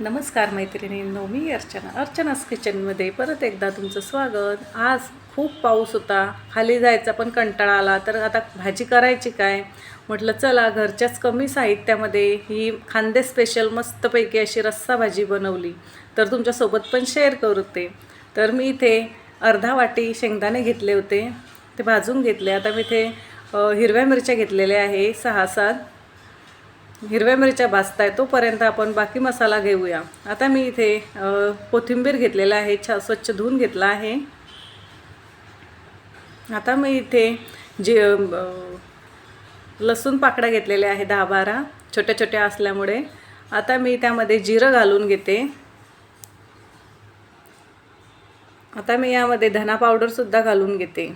नमस्कार मैत्रिणींनो मी अर्चना. अर्चनास किचनमध्ये परत एकदा तुमचं स्वागत. आज खूप पाऊस होता. खाली जायचा पण कंटाळा आला. तर आता भाजी करायची काय? म्हटलं चला घरच्याच कमी साहित्यामध्ये ही खांदे स्पेशल मस्तपैकी अशी रस्सा भाजी बनवली. तर तुमच्यासोबत पण शेअर करते तर मी इथे अर्धा वाटी शेंगदाणे घेतले होते. ते भाजून घेतले. आता मी इथे हिरव्या मिरच्या घेतलेल्या आहे सहा सात. हिरव्या मिरच्या भाजताय तोपर्यंत आपण बाकी मसाला घेऊया. आता मी इथे कोथिंबीर घेतलेला आहे छा स्वच्छ धुवून घेतला आहे. आता मी इथे जे लसूण पाकड्या घेतलेल्या आहे दहा बारा छोट्या छोट्या असल्यामुळे. आता मी त्यामध्ये जिरं घालून घेते. आता मी यामध्ये धना पावडरसुद्धा घालून घेते.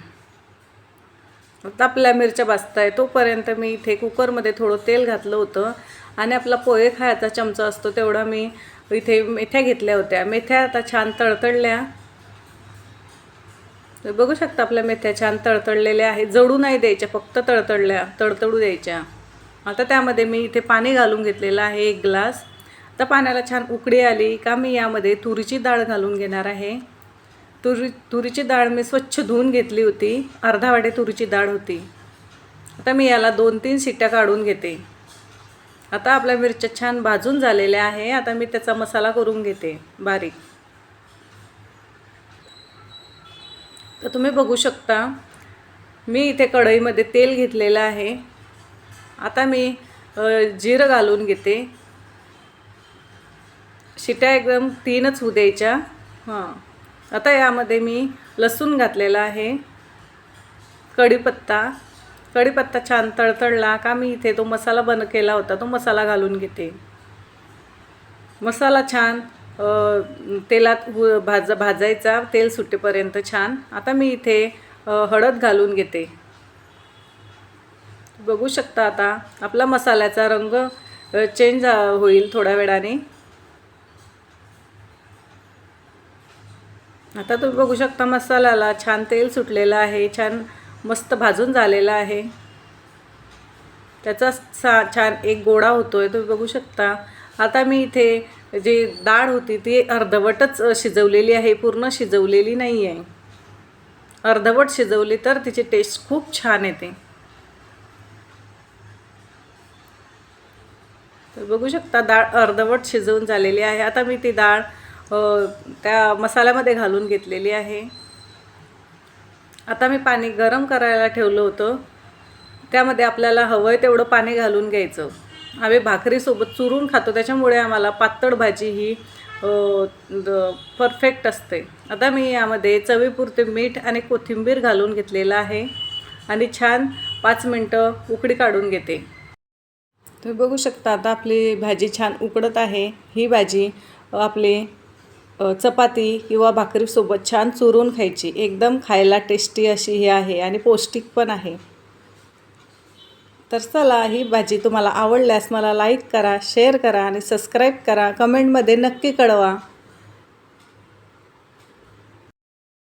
आता आपल्या मिरच्या भाजताय तोपर्यंत मी इथे कुकरमध्ये थोडं तेल घातलं होतं. आणि आपला पोहे खायचा चमचा असतो तेवढा मी इथे मेथ्या घेतल्या होत्या. मेथ्या आता छान तळतळल्या. तर बघू शकता आपल्या मेथ्या छान तळतळलेल्या आहेत. जडू नाही द्यायच्या फक्त तळतळल्या तळतळू द्यायच्या. आता त्यामध्ये मी इथे पाणी घालून घेतलेलं आहे एक ग्लास. आता पाण्याला छान उकडी आली का मी यामध्ये तुरीची डाळ घालून घेणार आहे. तुरी तुरीची डाळ मी स्वच्छ धुवून घेतली होती. अर्धा वाटे तुरीची डाळ होती. आता मी याला दोन तीन शिट्ट्या काढून घेते. आता आपल्या मिरच्या छान भाजून झालेल्या आहे. आता मी त्याचा मसाला करून घेते. बारीक. तर तुम्ही बघू शकता मी इथे कढईमध्ये तेल घेतलेलं आहे. आता मी जिरं घालून घेते. शिट्या एकदम तीनच होऊ द्यायच्या. हां. आता यामध्ये मी लसूण घातलेला आहे. कढीपत्ता. कढीपत्ता छान तळतळला का मी इथे तो मसाला बन केला होता तो मसाला घालून घेते. मसाला छान तेलात भाज भाजायचा तेल सुटेपर्यंत छान. आता मी इथे हळद घालून घेते. बघू शकता आता आपला मसाल्याचा रंग चेंज होईल थोड्या वेळाने. आता तुम्ही बघू शकता मसाल्याला छान तेल सुटलेलं आहे छान मस्त भाजून झालेला आहे. त्याचा सा छान एक गोडा होतो आहे तुम्ही बघू शकता. आता मी इथे जी डाळ होती ती अर्धवटच शिजवलेली आहे पूर्ण शिजवलेली नाही आहे अर्धवट शिजवली तर तिची टेस्ट खूप छान येते. तर बघू शकता डाळ अर्धवट शिजवून झालेली आहे. आता मी ती डाळ त्या मसाल्यामध्ये घालून घेतलेली आहे. आता मी पाणी गरम करायला ठेवलं होतं. त्यामध्ये आपल्याला हवं आहे तेवढं पाणी घालून घ्यायचं. आम्ही भाकरीसोबत चुरून खातो त्याच्यामुळे आम्हाला पातळ भाजी ही परफेक्ट असते. आता मी यामध्ये चवीपुरते मीठ आणि कोथिंबीर घालून घेतलेलं आहे आणि छान पाच मिनटं उकडी काढून घेते. तुम्ही बघू शकता आता आपली भाजी छान उकडत आहे. ही भाजी आपली चपाती किंवा भाकरीसोबत छान चुरून खायची. एकदम खायला टेस्टी अशी ही आहे आणि पौष्टिक पण आहे. तर चला ही भाजी तुम्हाला आवडल्यास मला लाईक करा शेअर करा आणि सबस्क्राईब करा. कमेंटमध्ये नक्की कळवा.